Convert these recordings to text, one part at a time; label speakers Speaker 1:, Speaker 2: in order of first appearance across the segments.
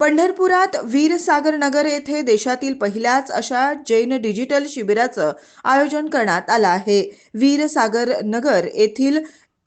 Speaker 1: पंढरपुरात वीरसागर नगर येथे देशातील पहिल्याच अशा जैन डिजिटल शिबिराचं आयोजन करण्यात आलं आहे. वीरसागर नगर येथील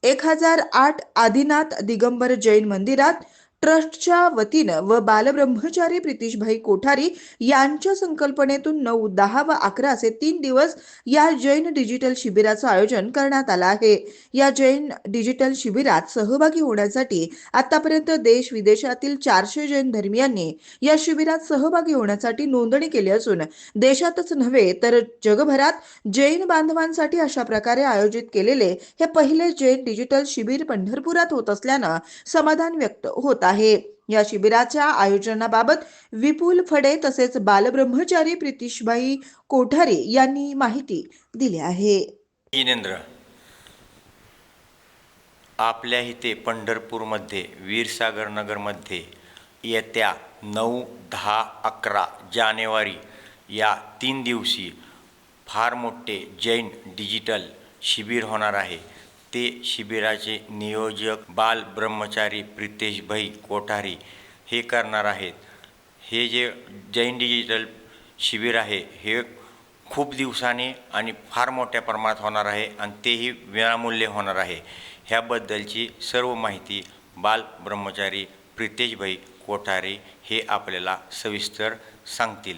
Speaker 1: एक हजार आठ आदिनाथ दिगंबर जैन मंदिरात ट्रस्टच्या वतीनं व बालब्रह्मचारी प्रितीशभाई कोठारी यांच्या संकल्पनेतून नऊ दहा व अकरा असे तीन दिवस या जैन डिजिटल शिबिराचं आयोजन करण्यात आलं आहे. या जैन डिजिटल शिबिरात सहभागी होण्यासाठी आतापर्यंत देश विदेशातील चारशे जैन धर्मियांनी या शिबिरात सहभागी होण्यासाठी नोंदणी केली असून देशातच नव्हे तर जगभरात जैन बांधवांसाठी अशा प्रकारे आयोजित केलेले हे पहिले जैन डिजिटल शिबिर पंढरपुरात होत असल्यानं समाधान व्यक्त होत आहे. या शिबिराच्या आयोजनाबाबत विपुल फडे तसेच बालब्रह्मचारी प्रितीशभाई कोठारे यांनी माहिती दिली आहे.
Speaker 2: जिनेंद्र आपल्या इथे पंढरपूरमध्ये वीरसागर नगरमध्ये येत्या नऊ दहा अकरा जानेवारी या तीन दिवशी फार मोठे जैन डिजिटल शिबिर होणार आहे. ते शिबिराचे नियोजक बाल ब्रह्मचारी प्रितेशभाई कोठारी हे करणार आहेत. हे जे जैन डिजिटल शिबिर आहे हे खूप दिवसाने आणि फार मोठ्या प्रमाणात होणार आहे आणि तेही विनामूल्य होणार आहे. ह्याबद्दलची सर्व माहिती बाल ब्रह्मचारी प्रितेशभाई कोठारे हे आपल्याला सविस्तर सांगतील.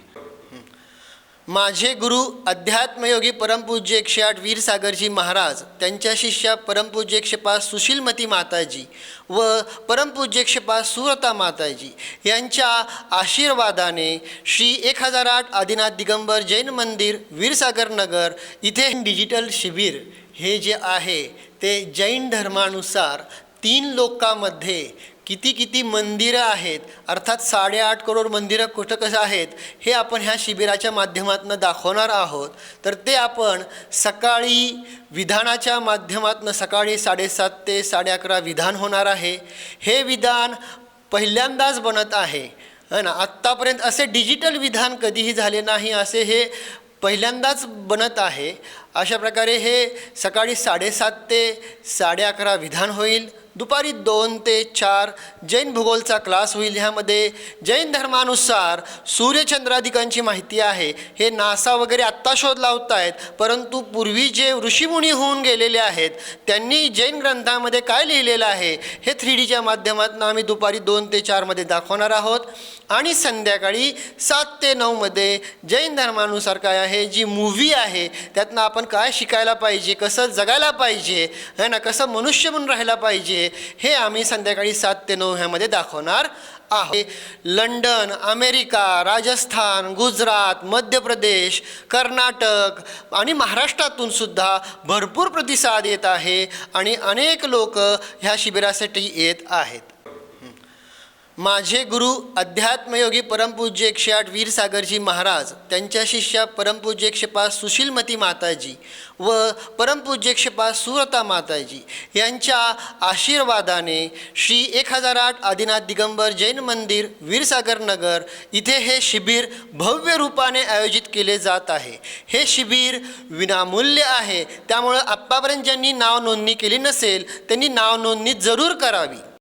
Speaker 3: माझे गुरु अध्यात्मयोगी परमपूज्य एकशे आठ वीरसागरजी महाराज त्यांच्या शिष्या परमपूज्य एकशे पाच सुशीलमती माताजी व परमपूज्य एकशे पाच सुरता माताजी यांच्या आशीर्वादाने श्री एक हजार आठ आदिनाथ दिगंबर जैन मंदिर वीरसागर नगर इथे डिजिटल शिबिर. हे जे आहे ते जैन धर्मानुसार तीन लोकांमध्ये किती किती मंदिरं आहेत? अर्थात साडेआठ करोड मंदिरं कुठं कसं आहेत? हे आपण ह्या शिबिराच्या माध्यमातून दाखवणार आहोत. तर ते आपण सकाळी विधानाच्या माध्यमातून सकाळी साडेसात ते साडे अकरा विधान होणार आहे. हे विधान पहिल्यांदाच बनत आहे. है ना? आत्तापर्यंत असे डिजिटल विधान कधीही झाले नाही असे हे पहिल्यांदाच बनत आहे. अशा प्रकारे हे सकाळी साडेसात ते साडे अकरा विधान होईल. दुपारी दोन ते चार जैन भूगोलचा क्लास होईल. ह्यामध्ये जैन धर्मानुसार सूर्यचंद्राधिकांची माहिती आहे. हे नासा वगैरे आत्ता शोध लावत आहेत परंतु पूर्वी जे ऋषीमुनी होऊन गेलेले आहेत त्यांनी जैन ग्रंथामध्ये काय लिहिलेलं आहे हे थ्री डीच्या माध्यमातून आम्ही दुपारी दोन ते चारमध्ये दाखवणार आहोत. आणि संध्याकाळी सात ते नऊमध्ये जैन धर्मानुसार काय आहे जी मूव्ही आहे त्यातनं आपण आपण काय शिकायला पाहिजे कसं जगायला पाहिजे है ना कसं मनुष्य म्हणून राहायला पाहिजे हे आम्ही संध्याकाळी सात ते नऊ ह्यामध्ये दाखवणार आहे लंडन अमेरिका राजस्थान गुजरात मध्य प्रदेश कर्नाटक आणि महाराष्ट्रातून सुद्धा भरपूर प्रतिसाद येत आहे आणि अनेक लोक ह्या शिबिरासाठी येत आहेत. माझे गुरु अध्यात्मयोगी परमपूज्य एकशे आठ वीरसागरजी महाराज त्यांच्या शिष्या परमपूज्य एकशे पाच सुशीलमती माताजी व परमपूज्य एकशे पाच सुरता माताजी यांच्या आशीर्वादाने श्री एक हजार आठ आदिनाथ दिगंबर जैन मंदिर वीरसागर नगर इथे हे शिबिर भव्य रूपाने आयोजित केले जात आहे. हे शिबिर विनामूल्य आहे. त्यामुळं आत्तापर्यंत ज्यांनी नाव नोंदणी केली नसेल त्यांनी नाव नोंदणी जरूर करावी.